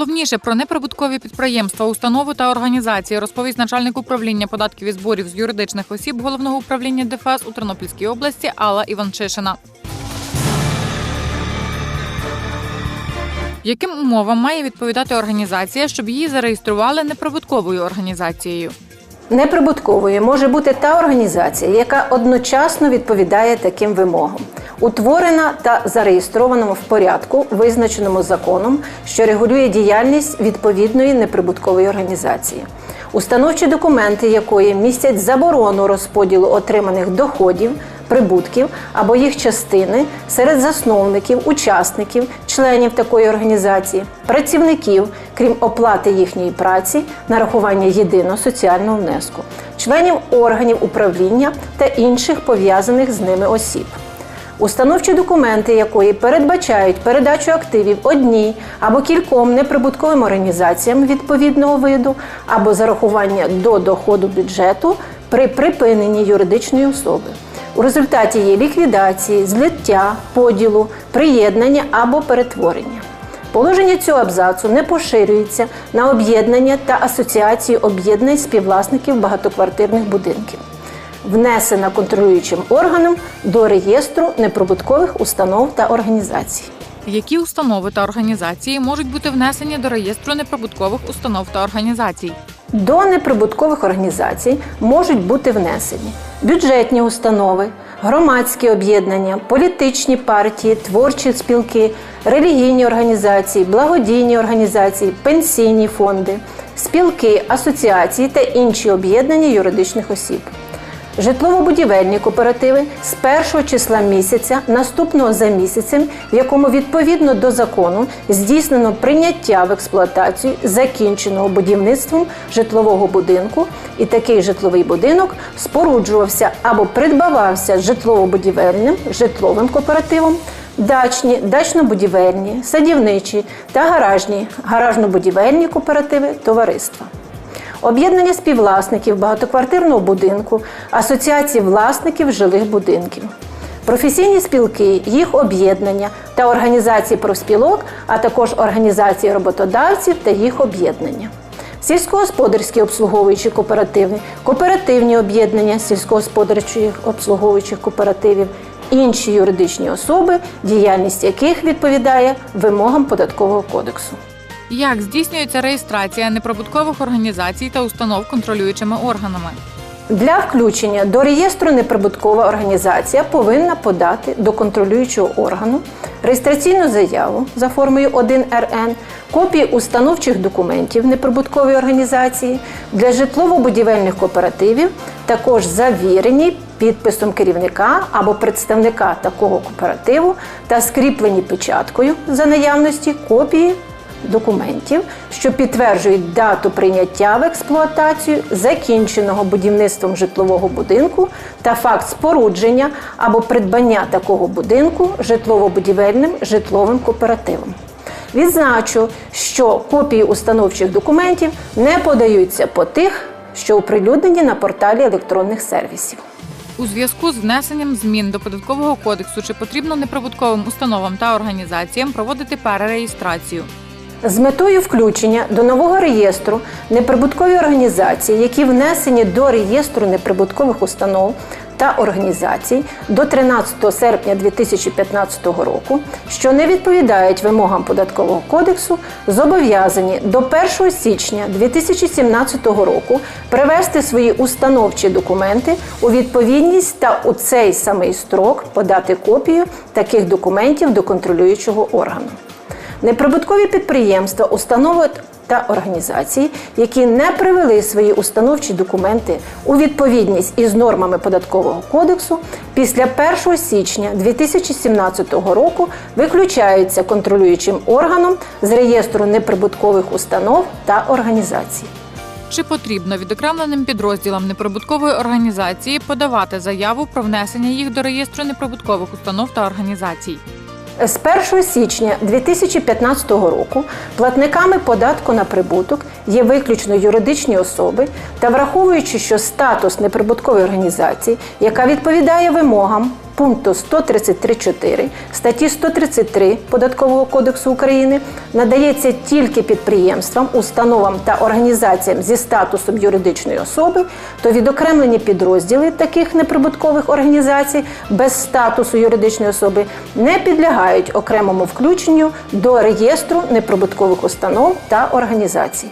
Найголовніше про неприбуткові підприємства, установи та організації розповість начальник управління податків і зборів з юридичних осіб головного управління ДФС у Тернопільській області Алла Іванчишина. Яким умовам має відповідати організація, щоб її зареєстрували неприбутковою організацією? Неприбутковою може бути та організація, яка одночасно відповідає таким вимогам, утворена та зареєстрована в порядку, визначеному законом, що регулює діяльність відповідної неприбуткової організації. Установчі документи якої містять заборону розподілу отриманих доходів, прибутків або їх частини серед засновників, учасників, членів такої організації, працівників, крім оплати їхньої праці, нарахування єдиного соціального внеску, членів органів управління та інших пов'язаних з ними осіб. Установчі документи якої передбачають передачу активів одній або кільком неприбутковим організаціям відповідного виду або зарахування до доходу бюджету при припиненні юридичної особи. У результаті її ліквідації, злиття, поділу, приєднання або перетворення. Положення цього абзацу не поширюється на об'єднання та асоціації об'єднань співвласників багатоквартирних будинків внесена контролюючим органом до реєстру неприбуткових установ та організацій. Які установи та організації можуть бути внесені до реєстру неприбуткових установ та організацій? До неприбуткових організацій можуть бути внесені бюджетні установи, громадські об'єднання, політичні партії, творчі спілки, релігійні організації, благодійні організації, пенсійні фонди, спілки, асоціації та інші об'єднання юридичних осіб. Житлово-будівельні кооперативи з першого числа місяця, наступного за місяцем, в якому відповідно до закону здійснено прийняття в експлуатацію закінченого будівництвом житлового будинку, і такий житловий будинок споруджувався або придбавався житлово-будівельним житловим кооперативом. Дачні, дачно-будівельні, садівничі та гаражні, гаражно-будівельні кооперативи товариства. Об'єднання співвласників багатоквартирного будинку, асоціації власників жилих будинків, професійні спілки, їх об'єднання та організації профспілок, а також організації роботодавців та їх об'єднання. Сільськогосподарські обслуговуючі кооперативи, кооперативні об'єднання сільськогосподарчих обслуговуючих кооперативів, інші юридичні особи, діяльність яких відповідає вимогам податкового кодексу. Як здійснюється реєстрація неприбуткових організацій та установ контролюючими органами? Для включення до реєстру неприбуткова організація повинна подати до контролюючого органу реєстраційну заяву за формою 1РН, копії установчих документів неприбуткової організації для житлово-будівельних кооперативів, також завірені підписом керівника або представника такого кооперативу та скріплені печаткою за наявності копії документів, що підтверджують дату прийняття в експлуатацію закінченого будівництвом житлового будинку та факт спорудження або придбання такого будинку житлово-будівельним житловим кооперативом. Відзначу, що копії установчих документів не подаються по тих, що оприлюднені на порталі електронних сервісів. У зв'язку з внесенням змін до податкового кодексу чи потрібно неприбутковим установам та організаціям проводити перереєстрацію? З метою включення до нового реєстру неприбуткові організації, які внесені до реєстру неприбуткових установ та організацій до 13 серпня 2015 року, що не відповідають вимогам податкового кодексу, зобов'язані до 1 січня 2017 року привести свої установчі документи у відповідність та у цей самий строк подати копію таких документів до контролюючого органу. Неприбуткові підприємства, установи та організації, які не привели свої установчі документи у відповідність із нормами податкового кодексу, після 1 січня 2017 року виключаються контролюючим органом з реєстру неприбуткових установ та організацій. Чи потрібно відокремленим підрозділам неприбуткової організації подавати заяву про внесення їх до реєстру неприбуткових установ та організацій? З 1 січня 2015 року платниками податку на прибуток є виключно юридичні особи та враховуючи, що статус неприбуткової організації, яка відповідає вимогам пункту 133.4 статті 133 Податкового кодексу України надається тільки підприємствам, установам та організаціям зі статусом юридичної особи, то відокремлені підрозділи таких неприбуткових організацій без статусу юридичної особи не підлягають окремому включенню до реєстру неприбуткових установ та організацій.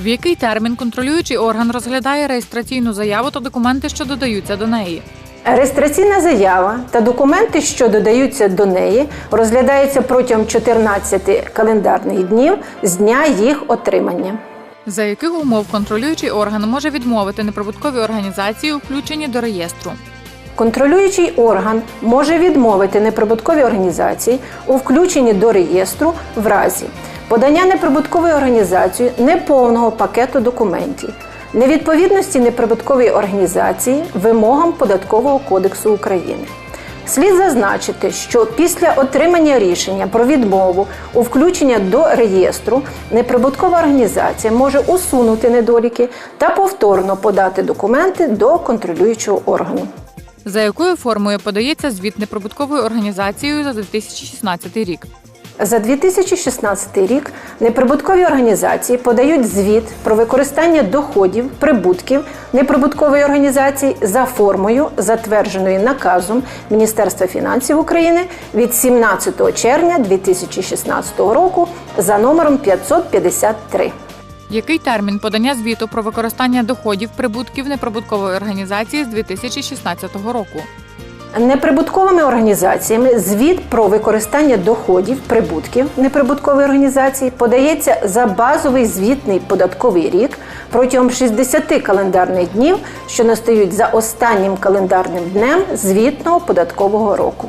В який термін контролюючий орган розглядає реєстраційну заяву та документи, що додаються до неї? Реєстраційна заява та документи, що додаються до неї, розглядаються протягом 14 календарних днів з дня їх отримання. За яких умов контролюючий орган може відмовити неприбуткові організації, включені до реєстру? Контролюючий орган може відмовити неприбуткові організації у включенні до реєстру в разі подання неприбуткової організації неповного пакету документів, невідповідності неприбуткової організації вимогам Податкового кодексу України. Слід зазначити, що після отримання рішення про відмову у включення до реєстру неприбуткова організація може усунути недоліки та повторно подати документи до контролюючого органу. За якою формою подається звіт неприбутковою організацією за 2016 рік? За 2016 рік неприбуткові організації подають звіт про використання доходів, прибутків неприбуткової організації за формою, затвердженою наказом Міністерства фінансів України від 17 червня 2016 року за номером 553. Який термін подання звіту про використання доходів прибутків неприбуткової організації з 2016 року? Неприбутковими організаціями звіт про використання доходів, прибутків неприбуткової організації подається за базовий звітний податковий рік протягом 60 календарних днів, що настають за останнім календарним днем звітного податкового року.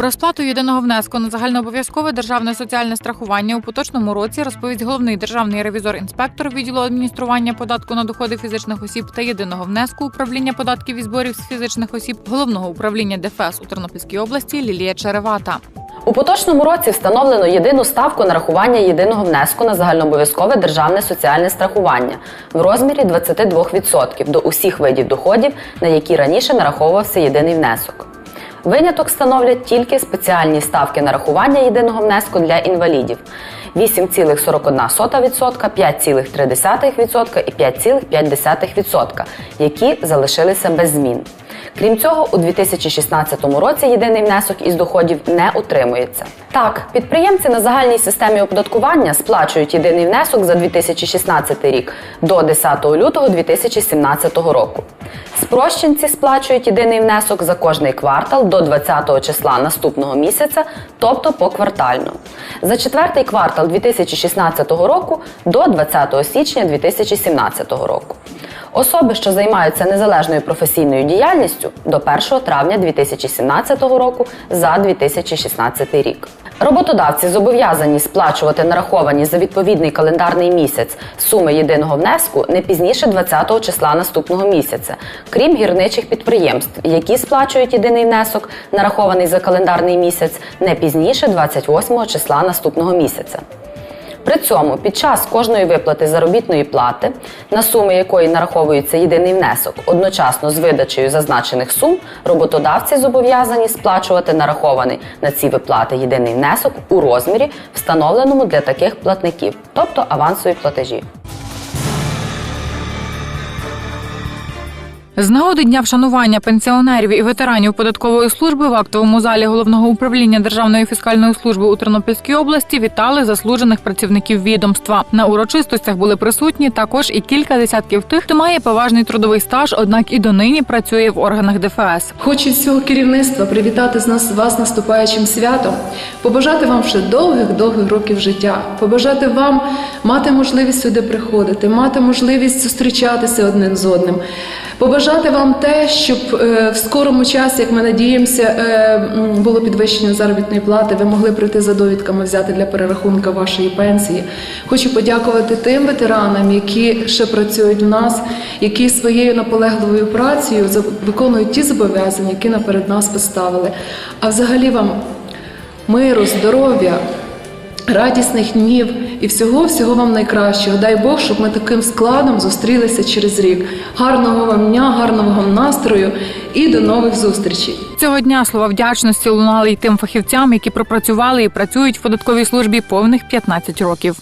Про сплату єдиного внеску на загальнообов'язкове державне соціальне страхування у поточному році розповість головний державний ревізор-інспектор відділу адміністрування податку на доходи фізичних осіб та єдиного внеску управління податків і зборів з фізичних осіб головного управління ДФС у Тернопільській області Лілія Черевата. У поточному році встановлено єдину ставку нарахування єдиного внеску на загальнообов'язкове державне соціальне страхування в розмірі 22% до усіх видів доходів, на які раніше нараховувався єдиний внесок. Виняток становлять тільки спеціальні ставки нарахування єдиного внеску для інвалідів 8,41%, 5,3% і 5,5%, які залишилися без змін. Крім цього, у 2016 році єдиний внесок із доходів не утримується. Так, підприємці на загальній системі оподаткування сплачують єдиний внесок за 2016 рік до 10 лютого 2017 року. Спрощенці сплачують єдиний внесок за кожний квартал до 20 числа наступного місяця, тобто поквартально. За четвертий квартал 2016 року до 20 січня 2017 року. Особи, що займаються незалежною професійною діяльністю до 1 травня 2017 року за 2016 рік. Роботодавці зобов'язані сплачувати нараховані за відповідний календарний місяць суми єдиного внеску не пізніше 20 числа наступного місяця, крім гірничих підприємств, які сплачують єдиний внесок, нарахований за календарний місяць, не пізніше 28 числа наступного місяця. При цьому під час кожної виплати заробітної плати, на суми якої нараховується єдиний внесок, одночасно з видачею зазначених сум, роботодавці зобов'язані сплачувати нарахований на ці виплати єдиний внесок у розмірі, встановленому для таких платників, тобто авансові платежі. З нагоди дня вшанування пенсіонерів і ветеранів податкової служби в актовому залі головного управління Державної фіскальної служби у Тернопільській області вітали заслужених працівників відомства. На урочистостях були присутні також і кілька десятків тих, хто має поважний трудовий стаж, однак і донині працює в органах ДФС. Хочу всього керівництва привітати з нас вас наступаючим святом, побажати вам ще довгих-довгих років життя, побажати вам мати можливість сюди приходити, мати можливість зустрічатися одним з одним, Побажати вам те, щоб е, в скорому часі, як ми надіємося, е, було підвищення заробітної плати. Ви могли прийти за довідками взяти для перерахунку вашої пенсії. Хочу подякувати тим ветеранам, які ще працюють у нас, які своєю наполегливою працею виконують ті зобов'язання, які наперед нас поставили. А взагалі вам миру, здоров'я, радісних днів і всього всього вам найкращого. Дай Бог, щоб ми таким складом зустрілися через рік. Гарного вам дня, гарного вам настрою і до нових зустрічей. Цього дня слова вдячності лунали й тим фахівцям, які пропрацювали і працюють в податковій службі повних 15 років.